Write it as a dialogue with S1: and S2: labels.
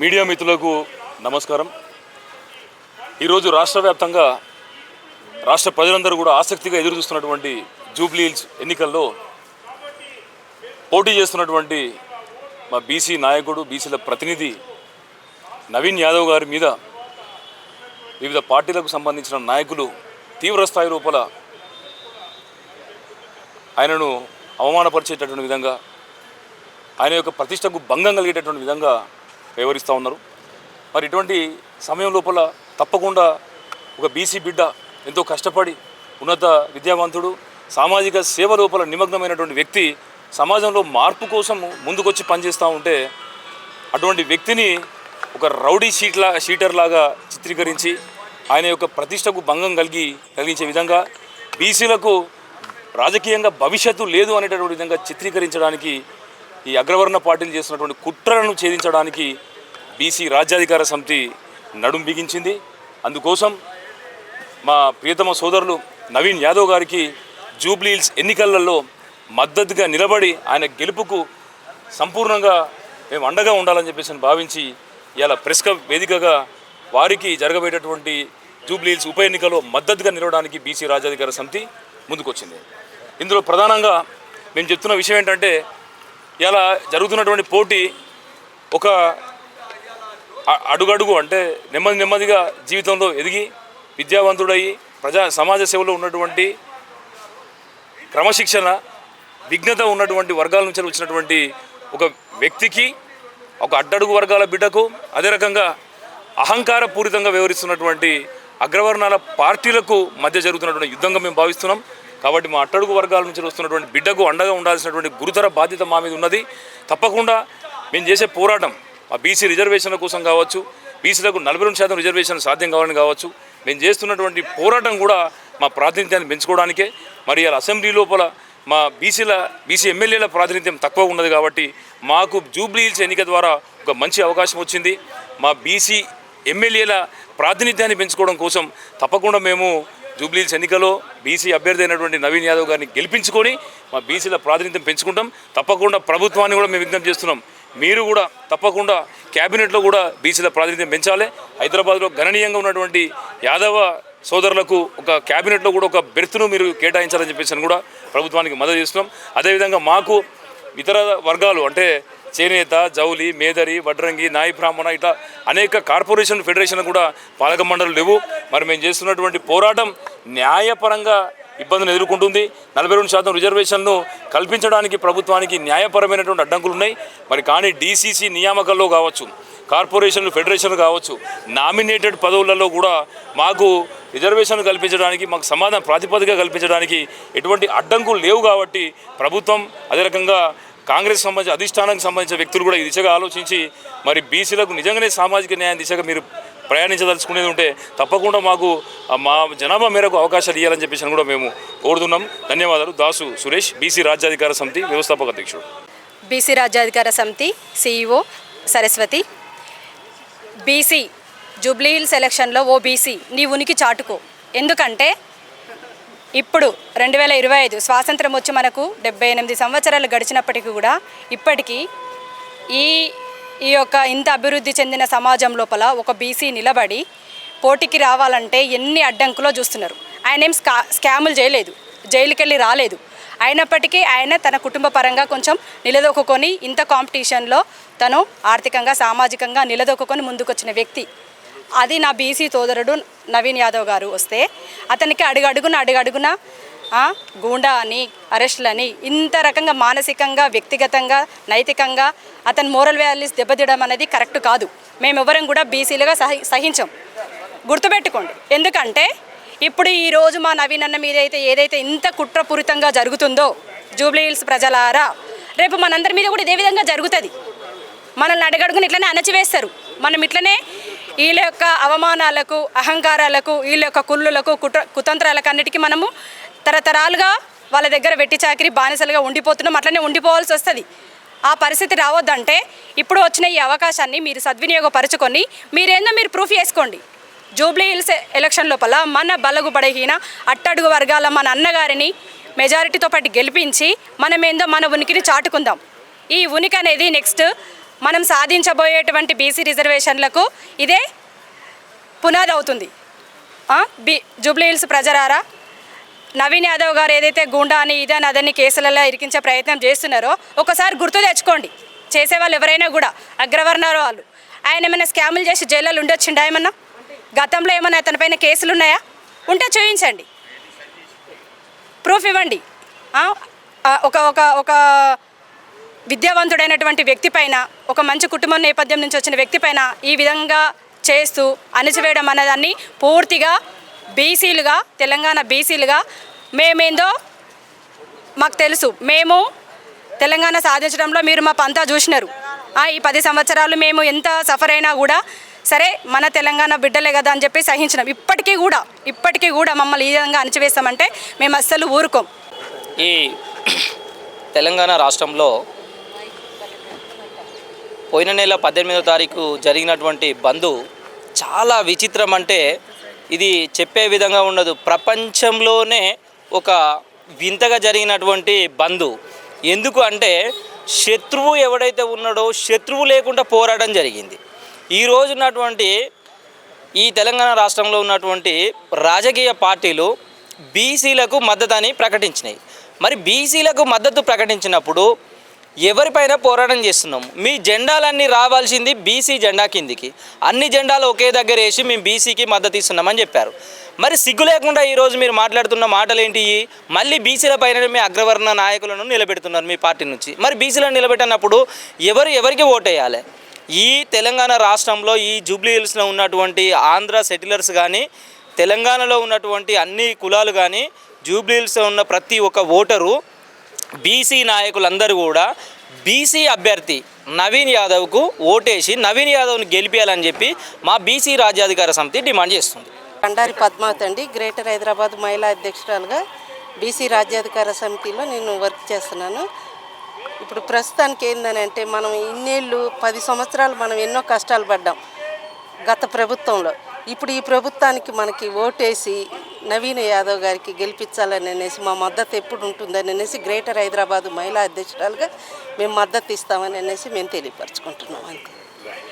S1: Media మిత్రులకు నమస్కారం. ఈరోజు రాష్ట్ర వ్యాప్తంగా రాష్ట్ర ప్రజలందరూ కూడా ఆసక్తిగా ఎదురు చూస్తున్నటువంటి జూబ్లీ హిల్స్ ఎన్నికల్లో పోటీ చేస్తున్నటువంటి మా బీసీ నాయకుడు బీసీల ప్రతినిధి నవీన్ యాదవ్ గారి మీద వివిధ పార్టీలకు సంబంధించిన నాయకులు తీవ్ర స్థాయి లోపల ఆయనను అవమానపరిచేటటువంటి విధంగా ఆయన యొక్క ప్రతిష్టకు భంగం కలిగేటటువంటి విధంగా వ్యవహరిస్తూ ఉన్నారు. మరి ఇటువంటి సమయం లోపల తప్పకుండా ఒక బీసీ బిడ్డ ఎంతో కష్టపడి ఉన్నత విద్యావంతుడు సామాజిక సేవ లోపల నిమగ్నమైనటువంటి వ్యక్తి సమాజంలో మార్పు కోసం ముందుకొచ్చి పనిచేస్తూ ఉంటే అటువంటి వ్యక్తిని ఒక రౌడీ షీట్లా షీటర్ లాగా చిత్రీకరించి ఆయన యొక్క ప్రతిష్టకు భంగం కలిగి కలిగించే విధంగా బీసీలకు రాజకీయంగా భవిష్యత్తు లేదు అనేటటువంటి విధంగా చిత్రీకరించడానికి ఈ అగ్రవర్ణ పార్టీలు చేస్తున్నటువంటి కుట్రలను ఛేదించడానికి బీసీ రాజ్యాధికార సమితి నడుం బిగించింది. అందుకోసం మా ప్రియతమ సోదరులు నవీన్ యాదవ్ గారికి జూబ్లీహిల్స్ ఎన్నికలలో మద్దతుగా నిలబడి ఆయన గెలుపుకు సంపూర్ణంగా మేము అండగా ఉండాలని చెప్పేసి అని భావించి ఇలా ప్రెస్ వేదికగా వారికి జరగబోయేటటువంటి జూబ్లీహిల్స్ ఉప ఎన్నికలో మద్దతుగా నిలవడానికి బీసీ రాజ్యాధికార సమితి ముందుకొచ్చింది. ఇందులో ప్రధానంగా మేము చెప్తున్న విషయం ఏంటంటే ఇలా జరుగుతున్నటువంటి పోటీ ఒక అడుగడుగు అంటే నెమ్మది నెమ్మదిగా జీవితంలో ఎదిగి విద్యావంతుడయి ప్రజా సమాజ సేవలో ఉన్నటువంటి క్రమశిక్షణ విఘ్నత ఉన్నటువంటి వర్గాల నుంచి వచ్చినటువంటి ఒక వ్యక్తికి ఒక అడ్డడుగు వర్గాల బిడ్డకు అదే రకంగా అహంకారపూరితంగా వ్యవహరిస్తున్నటువంటి అగ్రవర్ణాల పార్టీలకు మధ్య జరుగుతున్నటువంటి యుద్ధంగా మేము భావిస్తున్నాం. కాబట్టి మా అట్టడుగు వర్గాల నుంచి వస్తున్నటువంటి బిడ్డకు అండగా ఉండాల్సినటువంటి గురుతర బాధ్యత మా మీద ఉన్నది. తప్పకుండా మేము చేసే పోరాటం ఆ బీసీ రిజర్వేషన్ల కోసం కావచ్చు బీసీలకు నలభై రెండు శాతం రిజర్వేషన్ సాధ్యం కావాలని కావచ్చు మేము చేస్తున్నటువంటి పోరాటం కూడా మా ప్రాతినిధ్యాన్ని పెంచుకోవడానికే. మరి అసెంబ్లీ లోపల మా బీసీల బీసీ ఎమ్మెల్యేల ప్రాతినిధ్యం తక్కువ ఉన్నది కాబట్టి మాకు జూబ్లీహిల్స్ ఎన్నిక ద్వారా ఒక మంచి అవకాశం వచ్చింది. మా బీసీ ఎమ్మెల్యేల ప్రాతినిధ్యాన్ని పెంచుకోవడం కోసం తప్పకుండా మేము జూబ్లీ ఎన్నికలో బీసీ అభ్యర్థి అయినటువంటి నవీన్ యాదవ్ గారిని గెలిపించుకొని మా బీసీల ప్రాతినిధ్యం పెంచుకుంటాం. తప్పకుండా ప్రభుత్వాన్ని కూడా మేము విజ్ఞప్తి చేస్తున్నాం. మీరు కూడా తప్పకుండా క్యాబినెట్లో కూడా బీసీల ప్రాతినిధ్యం పెంచాలి. హైదరాబాద్లో గణనీయంగా ఉన్నటువంటి యాదవ సోదరులకు ఒక క్యాబినెట్లో కూడా ఒక బెర్త్ను మీరు కేటాయించాలని చెప్పేసి కూడా ప్రభుత్వానికి మద్దతు చేస్తున్నాం. అదేవిధంగా మాకు ఇతర వర్గాలు అంటే చేనేత జౌలి మేదరి వడ్రంగి నాయి బ్రాహ్మణ ఇట్లా అనేక కార్పొరేషన్ ఫెడరేషన్ కూడా పాలక మండలు లేవు. మరి మేము చేస్తున్నటువంటి పోరాటం న్యాయపరంగా ఇబ్బందులు ఎదుర్కొంటుంది. నలభై రెండు శాతం రిజర్వేషన్ను కల్పించడానికి ప్రభుత్వానికి న్యాయపరమైనటువంటి అడ్డంకులు ఉన్నాయి. మరి కానీ డీసీసీ నియామకాల్లో కావచ్చు కార్పొరేషన్లు ఫెడరేషన్లు కావచ్చు నామినేటెడ్ పదవులలో కూడా మాకు రిజర్వేషన్ కల్పించడానికి మాకు సమాధాన ప్రాతిపదిక కల్పించడానికి ఎటువంటి అడ్డంకులు లేవు కాబట్టి ప్రభుత్వం అదే రకంగా కాంగ్రెస్ సంబంధించిన అధిష్టానానికి సంబంధించిన వ్యక్తులు కూడా ఈ దిశగా ఆలోచించి మరి బీసీలకు నిజంగానే సామాజిక న్యాయం దిశగా మీరు ప్రయాణించదలుచుకునేది ఉంటే తప్పకుండా మాకు మా జనాభా మేరకు అవకాశాలు ఇవ్వాలని చెప్పేసి కూడా మేము కోరుతున్నాం. ధన్యవాదాలు. దాసు సురేష్ బీసీ రాజ్యాధికార సమితి వ్యవస్థాపక అధ్యక్షుడు.
S2: బీసీ రాజ్యాధికార సమితి CEO Saraswati. BC Jubilee Hill సెలక్షన్లో ఓ బీసీ నీ ఉనికి చాటుకో. ఎందుకంటే ఇప్పుడు రెండు వేల ఇరవై ఐదు స్వాతంత్రం వచ్చి మనకు డెబ్బై ఎనిమిది సంవత్సరాలు గడిచినప్పటికీ కూడా ఇప్పటికీ ఈ ఈ యొక్క ఇంత అభివృద్ధి చెందిన సమాజం లోపల ఒక బీసీ నిలబడి పోటీకి రావాలంటే ఎన్ని అడ్డంకులో చూస్తున్నారు. ఆయన ఏం స్కా స్కాములు చేయలేదు జైలుకి వెళ్ళి రాలేదు. అయినప్పటికీ ఆయన తన కుటుంబ పరంగా కొంచెం నిలదొక్కుని ఇంత కాంపిటీషన్లో తను ఆర్థికంగా సామాజికంగా నిలదొక్కుని ముందుకొచ్చిన వ్యక్తి. అది నా బీసీ సోదరుడు నవీన్ యాదవ్ గారు వస్తే అతనికి అడుగడుగున అడుగడుగున గూండా అని అరెస్టులని ఇంత రకంగా మానసికంగా వ్యక్తిగతంగా నైతికంగా అతని మోరల్ వాల్యూస్ దెబ్బతీయడం అనేది కరెక్ట్ కాదు. మేమెవరం కూడా బీసీలుగా సహి సహించం. గుర్తుపెట్టుకోండి. ఎందుకంటే ఇప్పుడు ఈ రోజు మా నవీన్ అన్న మీద అయితే ఏదైతే ఇంత కుట్రపూరితంగా జరుగుతుందో జూబ్లీ హిల్స్ ప్రజలారా రేపు మనందరి మీద కూడా ఇదే విధంగా జరుగుతుంది. మనల్ని అడగడుగుని ఇట్లనే అణచివేస్తారు. మనం ఇట్లనే వీళ్ళ యొక్క అవమానాలకు అహంకారాలకు వీళ్ళ యొక్క కుళ్ళులకు కుట్ర కుతంత్రాలకు అన్నిటికీ మనము తరతరాలుగా వాళ్ళ దగ్గర వెట్టి చాకిరి బానిసలుగా ఉండిపోతున్నాం అట్లనే ఉండిపోవాల్సి వస్తుంది. ఆ పరిస్థితి రావద్దంటే ఇప్పుడు వచ్చిన ఈ అవకాశాన్ని మీరు సద్వినియోగపరచుకొని మీరేందో మీరు ప్రూఫ్ చేసుకోండి. జూబ్లీ హిల్స్ ఎలక్షన్ లోపల మన బలగు బడహీన అట్టడుగు వర్గాల మన అన్నగారిని మెజారిటీతో పాటు గెలిపించి మనమేందో మన ఉనికిని చాటుకుందాం. ఈ ఉనికి అనేది నెక్స్ట్ మనం సాధించబోయేటువంటి బీసీ రిజర్వేషన్లకు ఇదే పునాది అవుతుంది. బీ జూబ్లీ హిల్స్ ప్రజరారా నవీన్ యాదవ్ గారు ఏదైతే గుండా అని ఇదని అదని కేసులలో ఇరికించే ప్రయత్నం చేస్తున్నారో ఒకసారి గుర్తు తెచ్చుకోండి. చేసేవాళ్ళు ఎవరైనా కూడా అగ్రవర్ణాల వాళ్ళు. ఆయన ఏమైనా స్కాములు చేసి జైల్లో ఉండొచ్చిండా ఏమన్నా? గతంలో ఏమైనా అతనిపైన కేసులు ఉన్నాయా? ఉంటే చూపించండి ప్రూఫ్ ఇవ్వండి. ఒక ఒక ఒక విద్యావంతుడైనటువంటి వ్యక్తి పైన ఒక మంచి కుటుంబం నేపథ్యం నుంచి వచ్చిన వ్యక్తి పైన ఈ విధంగా చేస్తూ అణచివేయడం అనేదాన్ని పూర్తిగా బీసీలుగా తెలంగాణ బీసీలుగా మేమేందో మాకు తెలుసు. మేము తెలంగాణ సాధించడంలో మీరు మా పంతా చూసినారు. ఆ, ఈ పది సంవత్సరాలు మేము ఎంత సఫర్ అయినా కూడా సరే మన తెలంగాణ బిడ్డలే కదా అని చెప్పి సహించినాం. ఇప్పటికీ కూడా ఇప్పటికీ కూడా మమ్మల్ని ఈ విధంగా అణచివేస్తామంటే మేము అస్సలు ఊరుకోం.
S3: ఈ తెలంగాణ రాష్ట్రంలో పోయిన నెల పద్దెనిమిదో తారీఖు జరిగినటువంటి బంధు చాలా విచిత్రం అంటే ఇది చెప్పే విధంగా ఉండదు. ప్రపంచంలోనే ఒక వింతగా జరిగినటువంటి బంధు. ఎందుకు అంటే శత్రువు ఎవడైతే ఉన్నాడో శత్రువు లేకుండా పోరాటం జరిగింది. ఈ రోజున్నటువంటి ఈ తెలంగాణ రాష్ట్రంలో ఉన్నటువంటి రాజకీయ పార్టీలు బీసీలకు మద్దతు ప్రకటించినాయి. మరి బీసీలకు మద్దతు ప్రకటించినప్పుడు ఎవరిపైన పోరాటం చేస్తున్నాం మీ జెండాలన్నీ రావాల్సింది బీసీ జెండా కిందికి. అన్ని జెండాలు ఒకే దగ్గర వేసి మేము బీసీకి మద్దతు ఇస్తున్నామని చెప్పారు. మరి సిగ్గు లేకుండా ఈరోజు మీరు మాట్లాడుతున్న మాటలు ఏంటి మళ్ళీ బీసీల పైన మీ అగ్రవర్ణ నాయకులను నిలబెడుతున్నారు మీ పార్టీ నుంచి. మరి బీసీలను నిలబెట్టినప్పుడు ఎవరు ఎవరికి ఓటేయాలి? ఈ తెలంగాణ రాష్ట్రంలో ఈ జూబ్లీ హిల్స్లో ఉన్నటువంటి ఆంధ్ర సెటిలర్స్ కానీ తెలంగాణలో ఉన్నటువంటి అన్ని కులాలు కానీ జూబ్లీ హిల్స్లో ఉన్న ప్రతి ఒక్క ఓటరు బీసీ నాయకులందరూ కూడా బీసీ అభ్యర్థి నవీన్ యాదవ్కు ఓటేసి నవీన్ యాదవ్ని గెలిపించాలని చెప్పి మా బీసీ రాజ్యాధికార సమితి డిమాండ్ చేస్తుంది.
S4: కండారి పద్మావతి అండి. గ్రేటర్ హైదరాబాద్ మహిళా అధ్యక్షురాలుగా బీసీ రాజ్యాధికార సమితిలో నేను వర్క్ చేస్తున్నాను. ఇప్పుడు ప్రస్తుతానికి ఏందని అంటే మనం ఇన్నేళ్ళు పది సంవత్సరాలు మనం ఎన్నో కష్టాలు పడ్డాం గత ప్రభుత్వంలో. ఇప్పుడు ఈ ప్రభుత్వానికి మనకి ఓటేసి నవీన్ యాదవ్ గారికి గెలిపించాలని అనేసి మా మద్దతు ఎప్పుడు ఉంటుందని అనేసి గ్రేటర్ హైదరాబాద్ మహిళా అధ్యక్షురాలుగా మేము మద్దతు ఇస్తామని అనేసి మేము తెలియపరచుకుంటున్నాం అంతే